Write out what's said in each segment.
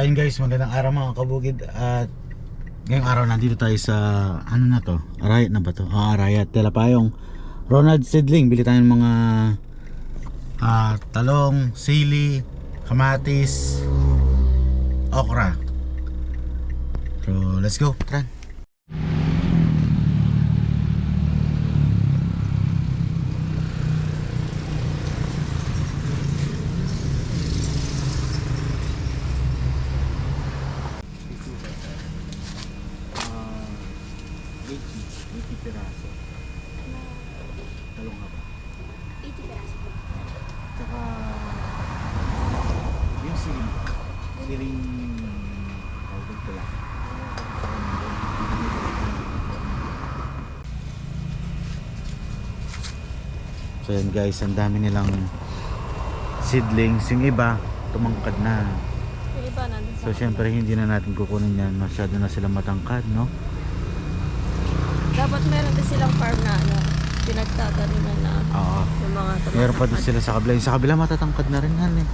ayun guys, magandang araw mga kabukid at ngayong araw nandito tayo sa ano na to? Arayat na ba to? Ah, Arayat. Tela Payong. Ronald Sidling, bili tayo ng mga ah, talong, sili, kamatis, okra. So, let's go. Tara. Ah, 80, 80 piraso. Talong nga ba? 80 peraso po. Tsaka yung siling siling tawag ko lang. So yan guys, ang dami nilang seedlings. Yung iba, tumangkad na. Yung iba sa So syempre hindi na natin kukunin yan. Masyado na sila matangkad, no? Dapat meron din silang farm na ano, pinagtataniman na Oo. yung mga tumatangkad. Meron pa din sila sa kabila. Yung sa kabila matatangkad na rin yan eh.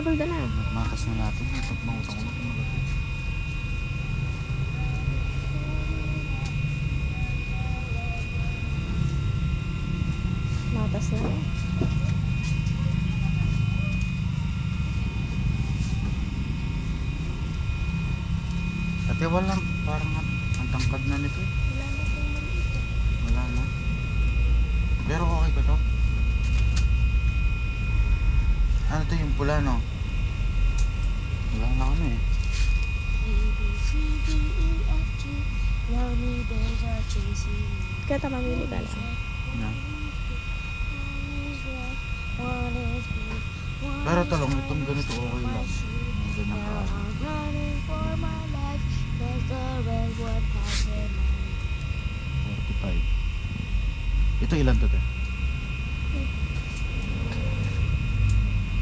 Double na? Makas na natin. Ito mangutang ko lang. Matas na. Ate wala. Parang ang ang tangkad na nito. eh. Wala na. Pero okay ko to. Ano to yung pula no? Wala na kami eh. Kaya tama mamili ka lang. Na. Pero talong itong ganito okay lang. Ang ganyang kaano. 45. Ito ilan to te?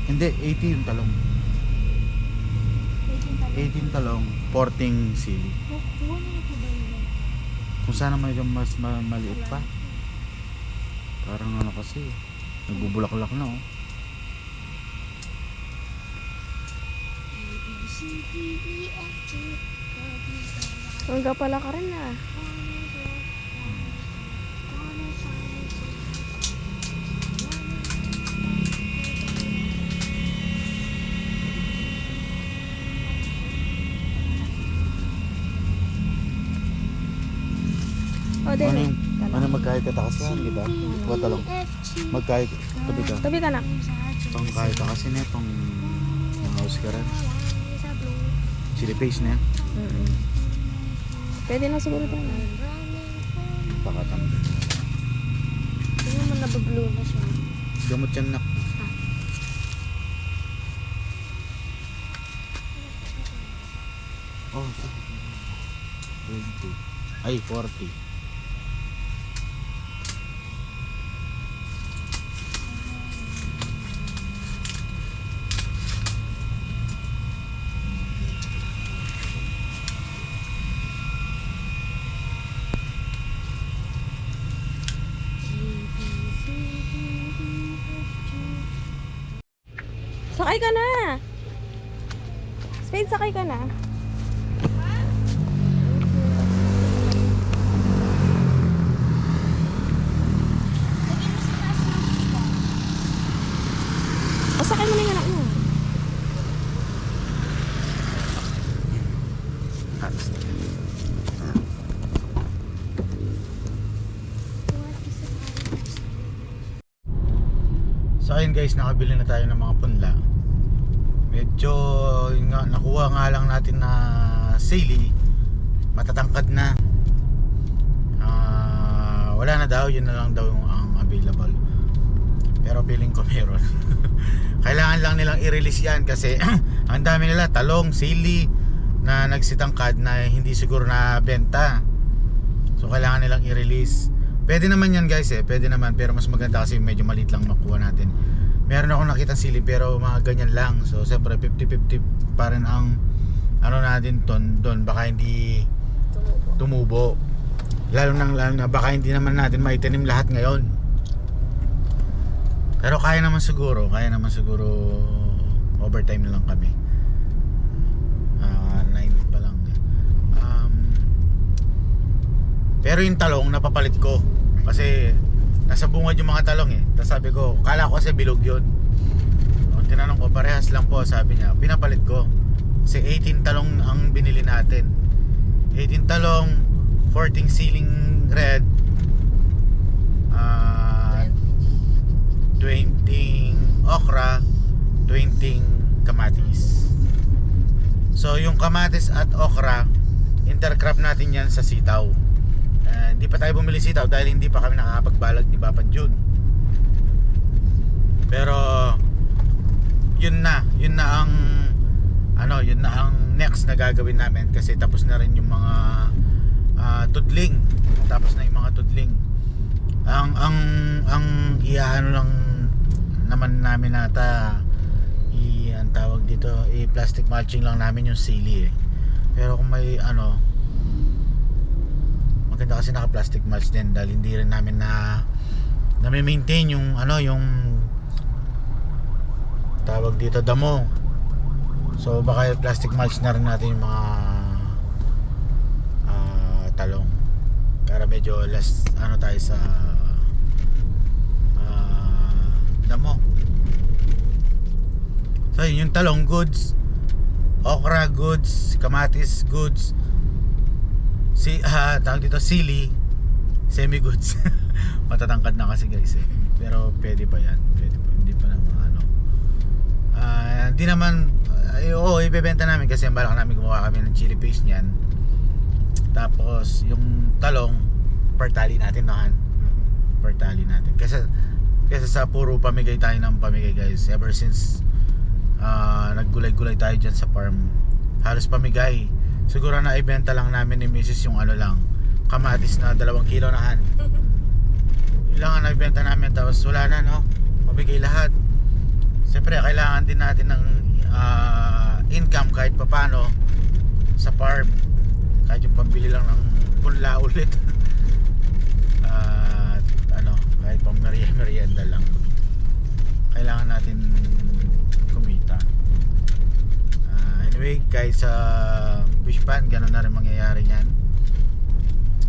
Hindi, 80 yung talong. 18 talong, 14 sili. Kung sana medyo mas ma- maliit pa. Parang ano kasi, nagbubulaklak na oh. Hangga pala ka rin ah. O, din Ano eh. ano magkahit katakas yan, di ba? Huwag talong. Magkahit, tabi ka. Tabi ka na. Itong kahit kasi na itong house ka rin. Chili paste na yan. Mm-mm. Pwede na siguro ito. Pakatang. Tingnan mo nabablue na siya. Gamot yan nak. Oh, 20. Ay, 40. Sakay ka na! Spade, sakay ka na. O, sakay mo na yung anak mo. Ayun guys, nakabili na tayo ng mga punla. Medyo yun nga, nakuha nga lang natin na sili. Matatangkad na. Ah, wala na daw, yun na lang daw yung ang available. Pero feeling ko meron. Kailangan lang nilang i-release yan kasi ang dami nila talong, sili na nagsitangkad na hindi siguro na benta. So kailangan nilang i-release Pwede naman yan guys eh, pwede naman pero mas maganda kasi medyo maliit lang makuha natin. Meron akong nakita sili pero mga ganyan lang. So siyempre 50-50 pa rin ang ano natin ton doon baka hindi Tumubo. tumubo. Lalo nang lalo na baka hindi naman natin maitanim lahat ngayon. Pero kaya naman siguro, kaya naman siguro overtime na lang kami. Ah, 9 pa lang. eh. Um, pero yung talong napapalit ko kasi nasa bungad yung mga talong eh. Tapos sabi ko, kala ko kasi bilog yun. O, tinanong ko, parehas lang po sabi niya. Pinapalit ko. Kasi 18 talong ang binili natin. 18 talong, 14 ceiling red, ah 20 okra, 20 kamatis. So yung kamatis at okra, intercrop natin yan sa sitaw. Eh, hindi pa tayo bumili sitaw dahil hindi pa kami nakakapagbalag ni Papan June. Pero yun na, yun na ang ano, yun na ang next na gagawin namin kasi tapos na rin yung mga ah, tudling. Tapos na yung mga tudling. Ang ang ang iyaano lang naman namin nata i ang tawag dito, i plastic mulching lang namin yung sili eh. Pero kung may ano maganda kasi naka plastic mulch din dahil hindi rin namin na na maintain yung ano yung tawag dito damo. So baka plastic mulch na rin natin yung mga ah, talong. Para medyo less ano tayo sa ah, damo. So yun yung talong goods okra goods kamatis goods si ah tawag dito sili semi goods matatangkad na kasi guys eh. Pero pwede pa yan pwede pa hindi pa naman ano. Ah hindi naman ay, oo ibebenta namin kasi balak namin gumawa kami ng chili paste niyan. Tapos yung talong per tali natin nahan. Per tali natin. Kasi kasi sa puro pamigay tayo ng pamigay guys. Ever since ah naggulay-gulay tayo dyan sa farm halos pamigay siguro na ibenta lang namin ni Mrs. yung ano lang kamatis na dalawang kilo na han. Yun lang ang naibenta namin tapos wala na no? Pamigay lahat. Siyempre kailangan din natin ng ah, income kahit papano sa farm. Kahit yung pambili lang ng punla ulit. At ano kahit pang merienda, lang. Kailangan natin kumita. Ah, anyway guys sa fish pan ganun na rin mangyayari niyan.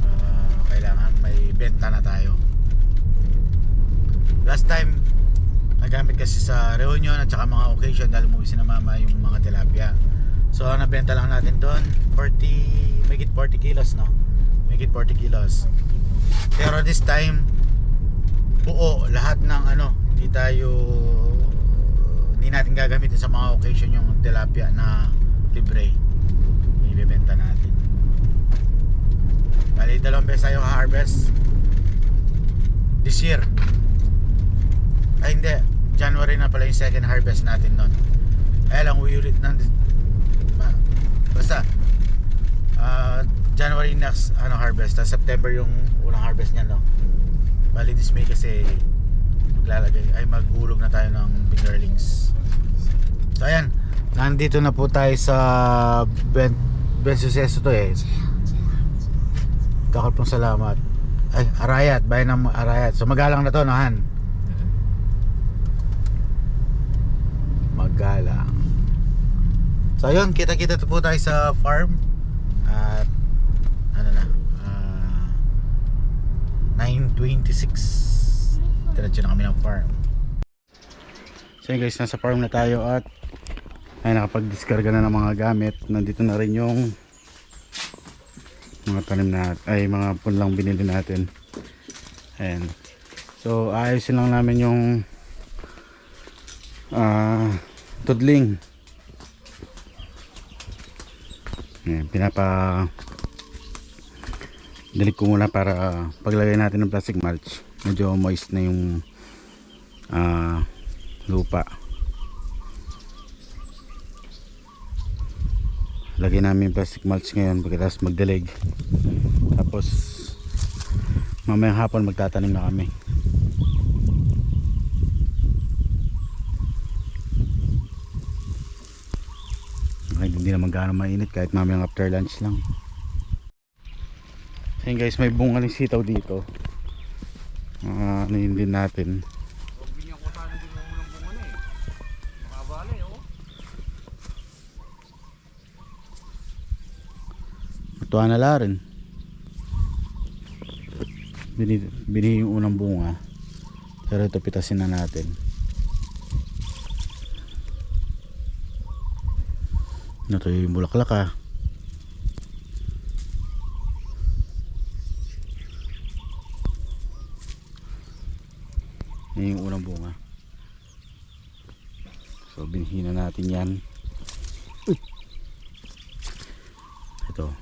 Ah, kailangan may benta na tayo. Last time nagamit kasi sa reunion at saka mga occasion dahil umuwi si na mama yung mga tilapia. So ang nabenta lang natin doon 40 may 40 kilos no? May 40 kilos. Pero this time buo lahat ng ano hindi tayo hindi natin gagamitin sa mga occasion yung tilapia na libre ibebenta natin bali dalawang beses tayo harvest this year. Ay hindi. January na pala yung second harvest natin nun. Kaya lang uyulit ng basta ah, January next ano harvest. Tapos September yung unang harvest niya no? Bali this May kasi maglalagay ay maghulog na tayo ng fingerlings so ayan. Nandito na po tayo sa Ben Ben Suceso to eh kakal pong salamat. Ay Arayat. Bayan ng Arayat. So magalang na to no Han? Magalang. So ayun kita kita po tayo sa farm. At ano na ah, 9.26 diretso na kami ng farm. So guys nasa farm na tayo at ay nakapag-discarga na ng mga gamit. Nandito na rin yung mga tanim na ay mga punlang binili natin. Ayan. So ayusin lang namin yung ah tudling. Ayan, pinapa dilig ko muna para paglagay natin ng plastic mulch. Medyo moist na yung ah, lupa lagay namin plastic mulch ngayon pagkatapos magdilig tapos Mamayang hapon magtatanim na kami. Kahit hindi naman gaano mainit kahit mamayang after lunch lang. So yun guys, may bunga ng sitaw dito. Ah, ano yun din natin. Tuwa na la rin. Bini, bini yung unang bunga. Pero ito pitasin na natin. Ito yung bulaklak ah. Yan yung unang bunga. So binhina natin yan. Uy! Ito.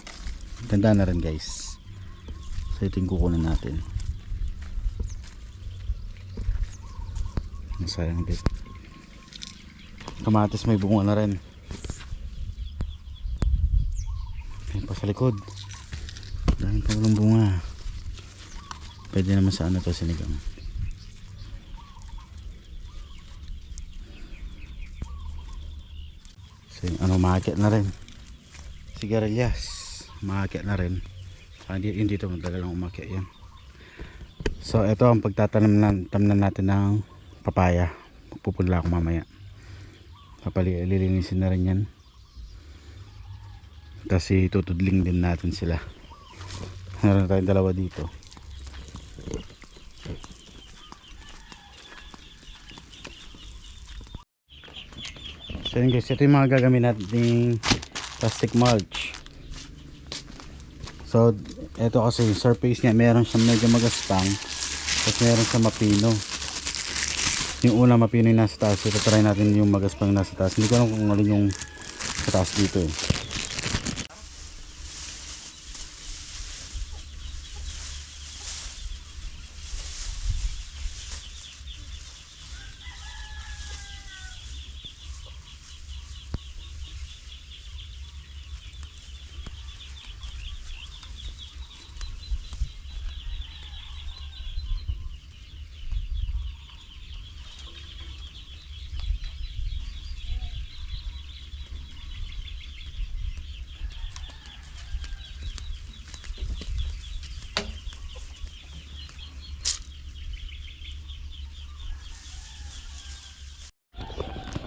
Ganda na rin guys. So ito yung kukunan natin. Nasayang din. Kamatis may bunga na rin. Ayun pa sa likod. Dahil pa walang bunga. Pwede naman sa ano to sinigang. So yung ano maakyat na rin. Sigarilyas. Maakyat na rin. Hindi, hindi ito matagal lang umakyat yan. So ito ang pagtatanim na, tamnan natin ng papaya. Pupunla ako mamaya. Kapali, lilinisin na rin yan. Kasi tutudling din natin sila. Meron tayong dalawa dito. So yun guys, ito yung mga gagamit nating plastic mulch. So, ito kasi surface niya, meron siyang medyo magaspang. Tapos meron siyang mapino. Yung una mapino yung nasa taas. Ito try natin yung magaspang nasa taas. Hindi ko alam kung alin yung sa taas dito eh.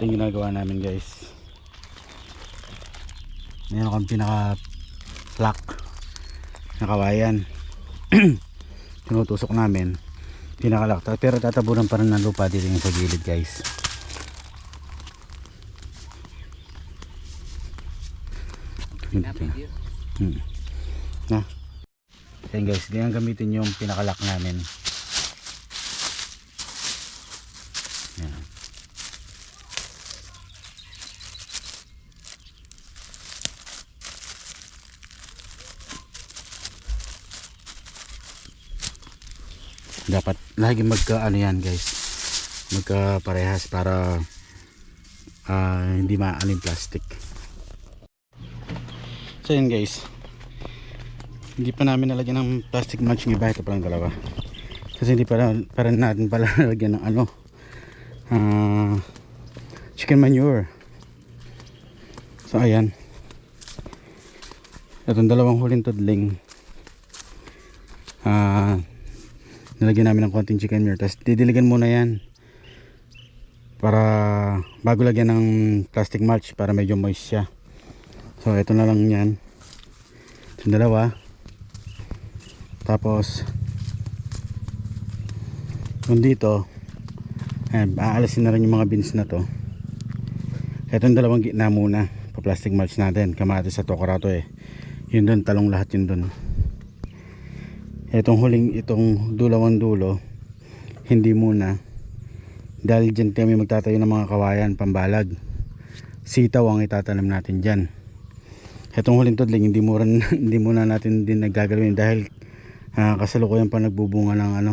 Ito yung ginagawa namin guys. Meron kang pinaka lock na kawayan. Tinutusok namin. Pinaka lock. Pero tatabunan pa rin ng lupa dito yung sa gilid guys. Dito. Hmm. Na. Ayan guys, ganyan gamitin yung pinaka lock namin. Ayan. dapat lagi magka ano yan guys magka parehas para ah, hindi maano yung plastic. So yun guys hindi pa namin nalagyan ng plastic mulch ng iba ito palang dalawa. Kasi hindi pa, pa rin natin pala nalagyan ng ano ah, chicken manure. So ayan. Itong dalawang huling tudling ah nilagyan namin ng konting chicken manure tapos didiligan muna yan para bago lagyan ng plastic mulch para medyo moist siya. So ito na lang yan. Yung dalawa. Tapos yung dito ayan, aalisin na rin yung mga beans na to. Itong dalawang gitna muna pa plastic mulch natin kamatis sa tokarato eh. Yun doon talong lahat yun doon itong huling itong dulawang dulo hindi muna. Dahil dyan kami magtatayo ng mga kawayan pambalag sitaw ang itatanim natin dyan. Itong huling tudling hindi muna, hindi muna natin din nagagawin dahil uh, kasalukuyan pa nagbubunga ng ano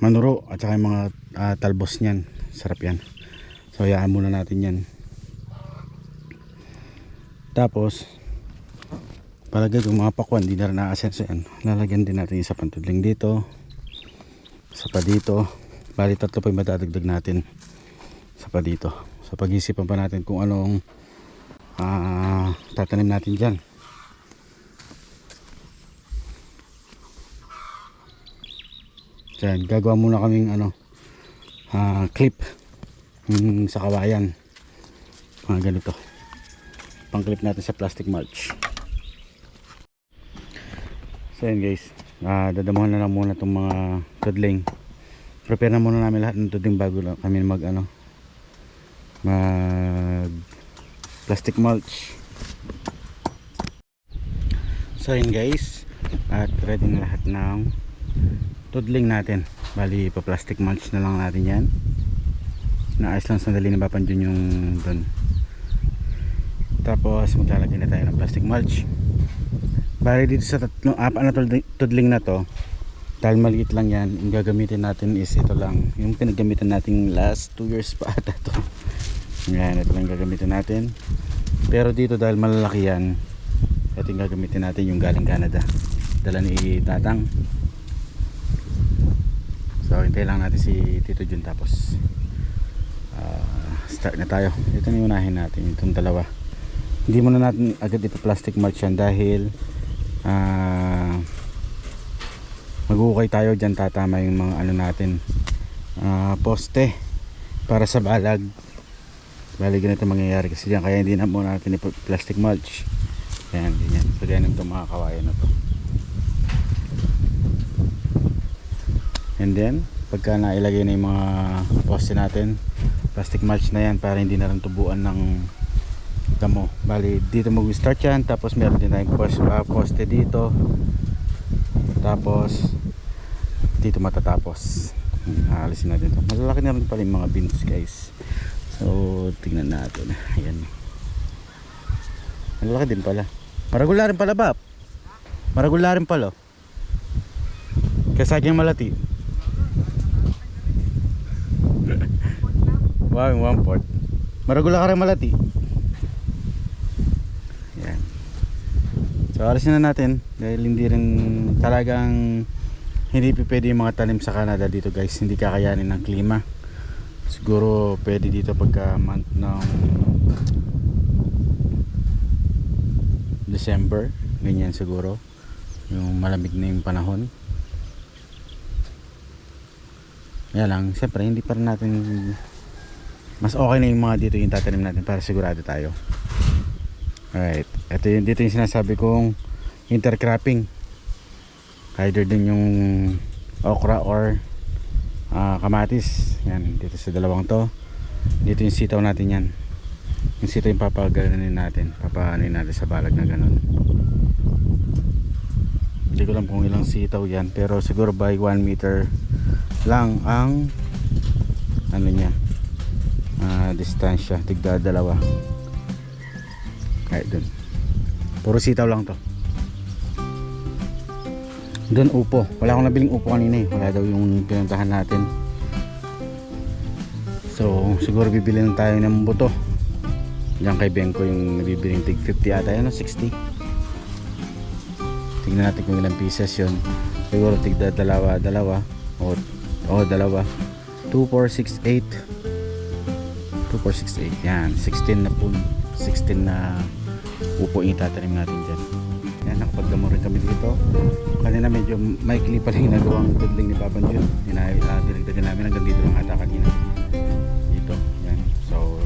manuro at saka yung mga ah, talbos niyan. Sarap yan. So hayaan muna natin yan. Tapos palagay kung mga pakwan hindi na rin naasenso yan. Lalagyan din natin isa pang tudling dito isa pa dito. Bali tatlo pa yung madadagdag natin isa pa dito. Sa pag-isipan pa natin kung anong ah, tatanim natin dyan. Dyan gagawa muna kaming ano ah, clip yung sa kawayan. Mga ganito. Pang clip natin sa plastic mulch so yun guys. Ah, dadamuhan na lang muna itong mga tudling. Prepare na muna namin lahat ng tudling bago lang kami mag ano mag plastic mulch. So yun guys. At ready na lahat ng tudling natin. Bali pa plastic mulch na lang natin yan. Naayos lang sandali ni Papan Jun yung doon tapos maglalagay na tayo ng plastic mulch bali dito sa tatlo, apat na tudling- na to dahil maliit lang yan yung gagamitin natin is ito lang. Yung pinagamitan natin last 2 years pa ata to. Yan ito lang gagamitin natin. Pero dito dahil malalaki yan ito yung gagamitin natin yung galing Canada. Dala ni Tatang. So hintay lang natin si Tito Jun tapos ah, start na tayo. Ito na unahin natin itong dalawa. Hindi muna natin agad ito plastic mulch yan dahil ah magukay tayo dyan tatama yung mga ano natin. Ah, poste para sa balag. Bali ganito mangyayari kasi dyan kaya hindi na muna natin plastic mulch. Yan ganyan. So ganyan itong mga kawayan na to. And then pagka nailagay na yung mga poste natin plastic mulch na yan para hindi na rin tubuan ng damo bali dito mag start yan. Tapos meron din tayong poste, ah, poste dito. Tapos dito matatapos. Aalisin natin ito malalaki na rin pala yung mga bins guys. So tingnan natin. Ayan. Malalaki din pala. Maragula rin pala ba maragula rin pala. Kaya aking malati. Wow yung one port maragula ka rin malati yan so alisin na natin dahil hindi rin talagang hindi pwede yung mga tanim sa Canada dito guys. Hindi kakayanin ng klima. Siguro pwede dito pagka month ng December ganyan siguro. Yung malamig na yung panahon. Kaya lang. Siyempre hindi pa natin mas okay na yung mga dito yung tatanim natin para sigurado tayo alright ito yung dito yung sinasabi kong intercropping. Either din yung okra or ah, kamatis. Yan dito sa dalawang to. Dito yung sitaw natin yan. Yung sitaw yung papaganin natin papaanin natin sa balag na ganun. Hindi ko alam kung ilang sitaw yan pero siguro by 1 meter lang ang ano niya ah, distansya tigda dalawa kahit dun. Puro sitaw lang to. Doon upo. Wala akong nabiling upo kanina eh. Wala daw yung pinuntahan natin. So siguro bibili na tayo ng buto. Diyan kay Benko yung nabibiling tig 50 ata. Yan o 60 tignan natin kung ilang pieces yun. Siguro tigda dalawa dalawa. O, o dalawa. 2468 2468 yan 16 na po 16 na upo yung itatanim natin dyan. Yan nakapagdamo rin kami dito. Kanina medyo maikli pala yung nagawang tudling ni Papan Jun. Dinagdagan namin hanggang dito lang ata kanina. Dito yan so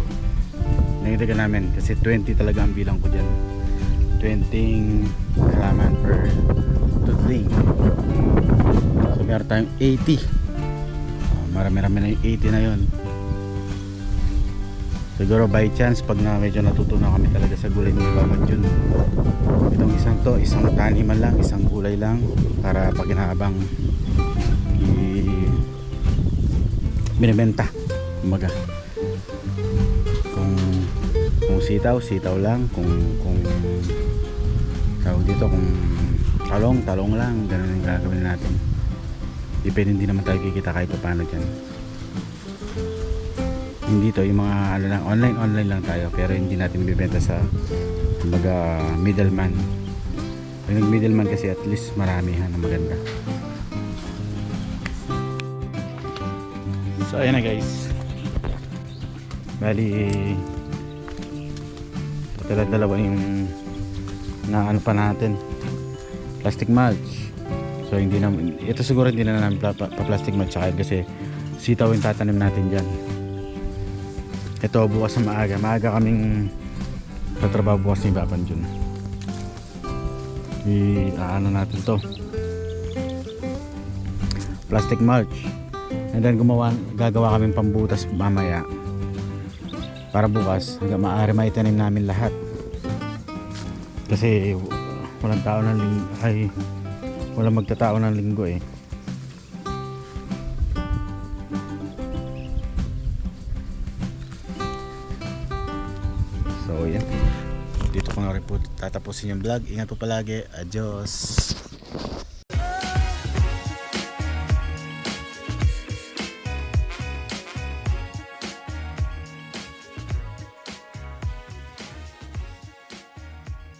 dinagdagan namin kasi 20 talaga ang bilang ko dyan. 20 halaman per tudling. So meron tayong 80 Ah, marami-rami na yung 80 na yon siguro by chance pag na medyo natutunan kami talaga sa gulay ni Paman Jun. Itong isang to isang taniman lang isang gulay lang para pag inaabang binibenta. Kumaga kung kung sitaw sitaw lang. Kung kung tawag dito kung talong talong lang. Ganun yung gagawin natin. Depende hindi naman tayo kikita kahit paano dyan hindi to yung mga ano lang online online lang tayo pero hindi natin bibenta sa kumbaga middleman Pag nag middleman kasi at least maramihan na maganda. So ayan na guys. Bali ito dalawa yung na ano pa natin plastic mulch so hindi na ito siguro hindi na namin pa, pa, pa plastic mulch kasi sitaw yung tatanim natin dyan ito bukas na maaga. Maaga kaming tatrabaho bukas ni Baban Jun. I ano natin to? Plastic mulch. And then gumawa gagawa kaming pambutas mamaya. Para bukas hanggang maaari maitanim namin lahat. Kasi walang tao ng linggo ay walang magtatao ng linggo eh tatapusin yung vlog. Ingat po palagi. Adios